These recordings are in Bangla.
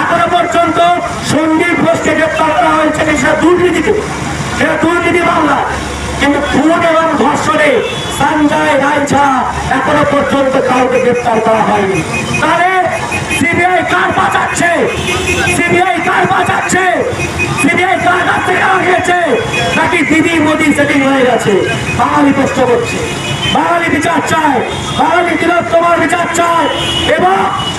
এখনও পর্যন্ত সন্দীপ ঘোষকে গ্রেপ্তার করা হয়েছে সেটা দুর্নীতিতে সেটা দুর্নীতি মামলা। কিন্তু খুন এবং ধর্ষণে সঞ্জয় রায় ছাড়া এখনও পর্যন্ত কাউকে গ্রেপ্তার করা হয়নি। তাহলে সিবিআই কার বাঁচাচ্ছে? সিবিআই কার বাঁচাচ্ছে? সিবিআই কার কাছ থেকে নাকি দিদি মোদি সেটিং হয়ে গেছে? বাঙালি প্রশ্ন করছে। বাঙালি বিচার চায় বাঙালি তিলোত্তমার বিচার চায় এবং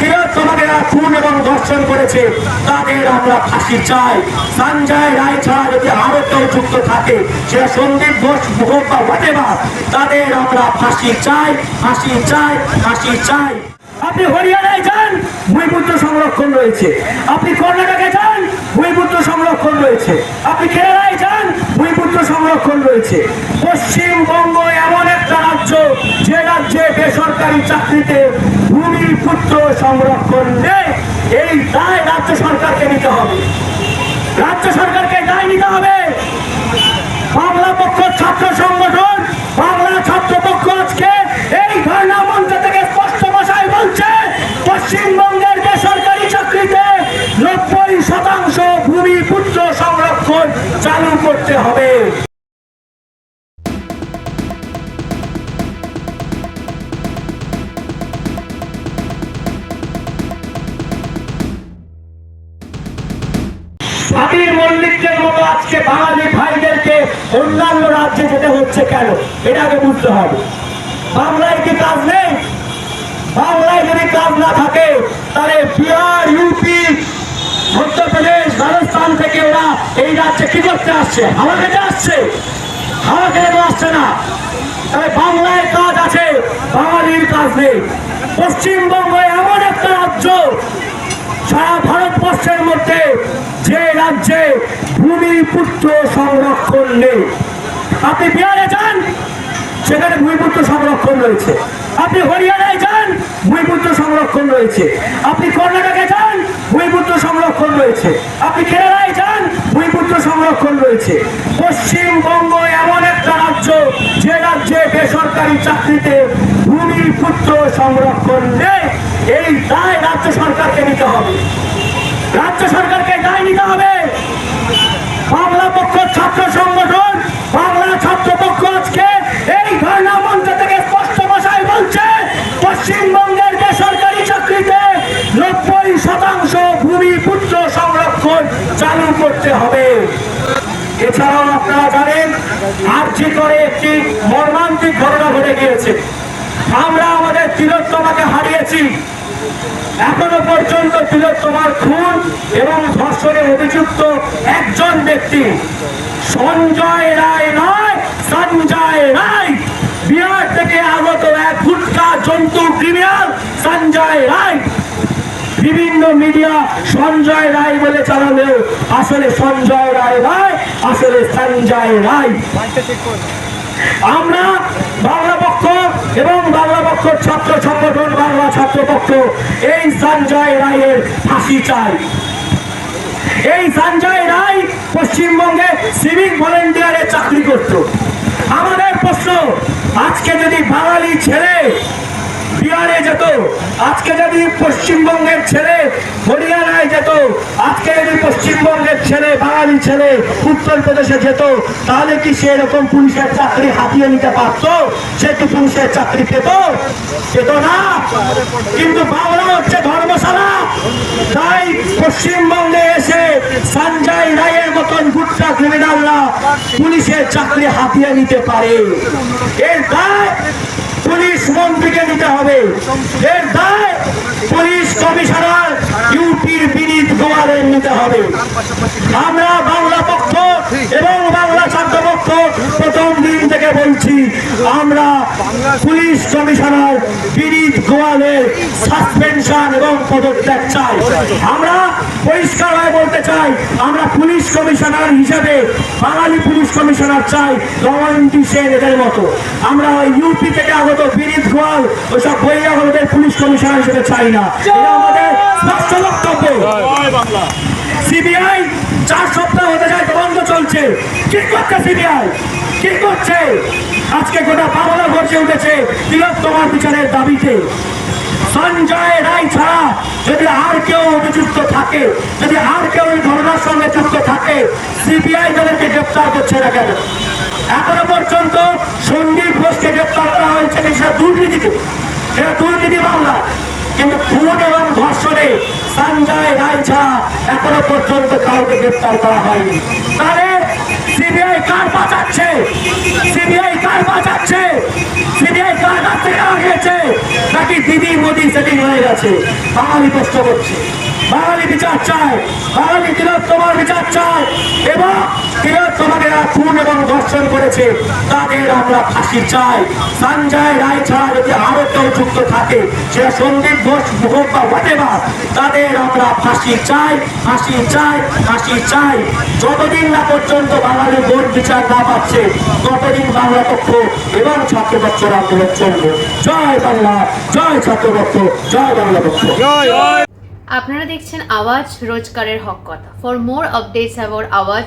তিলোত্তমাকে যারা খুন এবং ধর্ষণ করেছে। তাদের আমরা ফাঁসি চাই। সঞ্জয় রায় ছাড়া যদি আরও কেউ যুক্ত থাকে সেটা সন্দীপ ঘোষ হোক বা whatever, তাদের আমরা ফাঁসি চাই ফাঁসি চাই ফাঁসি চাই। আপনি হরিয়ানায় যান ভূমিপুত্র সংরক্ষণ রয়েছে। আপনি কর্ণাটকে যান ভূমিপুত্র সংরক্ষণ রয়েছে। আপনি কেরালায় যান ভূমিপুত্র সংরক্ষণ রয়েছে। পশ্চিমবঙ্গ এমন একটা রাজ্য, যে রাজ্যে বেসরকারি চাকরিতে ভূমিপুত্র সংরক্ষণ নেই, এই দায় রাজ্য সরকারকে নিতে হবে। রাজ্য সরকারকে দায় নিতে হবে। বাংলা পক্ষ ছাত্র সংগঠন, বাংলা ছাত্র পক্ষ আজকে এই ধর্ণা মঞ্চ থেকে স্পষ্ট ভাষায় বলছে, পশ্চিমবঙ্গের বেসরকারি চাকরিতে নব্বই শতাংশ ভূমিপুত্র সংরক্ষণ চালু করতে হবে। স্বাধীন মল্লিকদের মতো আজকে বাঙালি ভাইদেরকে অন্যান্য রাজ্যে যেতে হচ্ছে কেন? এটাকে বুঝতে হবে। বাংলায় কি কাজ নেই? বাংলায় যদি কাজ না থাকে, তাহলে বিহার ইউপি মধ্যপ্রদেশ রাজস্থান থেকে ওরা এই রাজ্যে কি করতে আসছে? হাওয়া খেতে আসছে। হাওয়া খেতে আসছে না। তাহলে বাংলায় কাজ আছে, বাঙালির কাজ নেই। পশ্চিমবঙ্গ এমন একটা মধ্যে যে রাজ্যে ভূমিপুত্র সংরক্ষণ নেই। আপনি বিহারে যান, সেখানে ভূমিপুত্র সংরক্ষণ রয়েছে। আপনি হরিয়ানায় যান ভূমিপুত্র সংরক্ষণ রয়েছে। আপনি কর্ণাটকে যান ভূমিপুত্র সংরক্ষণ রয়েছে। আপনি কেরালায় যান ভূমিপুত্র সংরক্ষণ রয়েছে। পশ্চিমবঙ্গ এমন একটা রাজ্য, যে রাজ্যে বেসরকারি চাকরিতে ভূমিপুত্র সংরক্ষণ নেই। এই দায় রাজ্য সরকারকে নিতে হবে। রাজ্য সরকারকে দায় নিতে হবে। বাংলা পক্ষ ছাত্র সংগঠন, বাংলা ছাত্র পক্ষ আজকে এই ধর্ণা মঞ্চ থেকে স্পষ্ট ভাষায় বলছে, পশ্চিমবঙ্গের বেসরকারি চাকরিতে নব্বই শতাংশ ভূমিপুত্র সংরক্ষণ চালু করতে হবে। এছাড়াও আপনারা জানেন, আর্জি করে একটি মর্মান্তিক ঘটনা ঘটে গিয়েছে। আমরা আমাদের তিলোত্তমাকে হারিয়েছি। এখনও পর্যন্ত তিলোত্তমার খুন এবং ধর্ষণে অভিযুক্ত একজন ব্যক্তি সঞ্জয় রায় নয়, সঞ্জয় রায়। বিহার থেকে আগত এক ফুটকা জন্তু ক্রিমিনাল সঞ্জয় রায়। বিভিন্ন মিডিয়া সঞ্জয় রায় বলে চালালেও আসলে সঞ্জয় রায় নয়, আসলে সঞ্জয় রায়। আমরা বাংলা পক্ষ এবং বাংলা পক্ষ ছাত্র সংগঠন, বাংলা ছাত্র পক্ষ এই সঞ্জয় রায়ের ফাঁসি চাই। এই সঞ্জয় রায় পশ্চিমবঙ্গে সিভিক ভলেন্টিয়ারে চাকরি করত। আমাদের প্রশ্ন, আজকে যদি বাঙালি ছেলে বিহারে যেত, আজকে যদি পশ্চিমবঙ্গের ছেলে হরিয়ানায় যেত আজকে যদি পশ্চিমবঙ্গের বাঙালি ছেলে উত্তরপ্রদেশে যেত, তাহলে কি সে এরকম পুলিশের চাকরি হাতিয়ে নিতে পারত? সে কি পুলিশের চাকরি পেত? পেত না। কিন্তু বাংলা হচ্ছে ধর্মশালা। তাই পশ্চিমবঙ্গে এসে সঞ্জয় রায়ের মতন গুট্টা ক্রিমিনালরা পুলিশের চাকরি হাতিয়ে নিতে পারে। এর দায় পুলিশ মন্ত্রীকে নিতে হবে। এর দায় পুলিশ কমিশনার ইউপির বিনীত গোয়ালের নিতে হবে। আমরা বাংলা পক্ষ এবং বাংলা প্রথম দিন থেকে বলছি আমরা পুলিশ কমিশনার বিনীত গোয়ালের সাসপেনশন এবং পদত্যাগ চাই। আমরা পরিষ্কারভাবে বলতে চাই আমরা পুলিশ কমিশনার হিসেবে বাঙালি পুলিশ কমিশনার চাই রমন্টি সেন এদের মতো। আমরা ওই ইউপি থেকে আগত বিনীত গোয়াল ওইসব বইয়া হলদের পুলিশ কমিশনার হিসেবে চাই না। এটা আমাদের স্পষ্ট বক্তব্য। সিবিআই চার সপ্তাহ হতে যায় তদন্ত চলছে। কি করছে সিবিআই কি করছে? আজকে গোটা বাংলা গর্জে উঠেছে তিলোত্তমার বিচারের দাবিতে। সঞ্জয় রায় ছাড়া যদি আর কেউ অভিযুক্ত থাকে, যদি আর কেউ এই ঘটনার সঙ্গে যুক্ত থাকে সিবিআই তাদেরকে গ্রেপ্তার করছে না কেন? এখনও পর্যন্ত সন্দীপ ঘোষকে গ্রেপ্তার করা হয়েছে সেটা দুর্নীতিতে। সেটা দুর্নীতি মামলা কিন্তু খুন এবং ধর্ষণে সঞ্জয় এখনও পর্যন্ত কাউকে গ্রেপ্তার করা হয়নি। তাহলে সিবিআই কার বাঁচাচ্ছে? সিবিআই কার বাঁচাচ্ছে? সিবিআই কার কাছ থেকে আগেছে নাকি দিদি মোদি সেটিং হয়ে গেছে? বাঙালি প্রশ্ন করছে। বাঙালি বিচার চায়। বাঙালি তিলোত্তমার বিচার চায়। এবং তিলোত্তম খুন এবং ধর্ষণ করেছে, তাদের আমরা ফাঁসি চাই। সঞ্জয় রায় ছাড়া যদি আরও কেউ যুক্ত থাকে সেটা সন্দীপ ঘোষ হোক বা হোয়াটেভার তাদের আমরা ফাঁসি চাই ফাঁসি চাই ফাঁসি চাই। যতদিন না পর্যন্ত বাঙালি বোর্ড বিচার না পাচ্ছে, ততদিন বাংলা পক্ষ এবং ছাত্রপক্ষের আন্দোলন চলবে। জয় বাংলা, জয় ছাত্রপক্ষ, জয় বাংলা পক্ষ। আপনারা দেখছেন আওয়াজ রোজকারের হক কথা। For more updates about Awaaz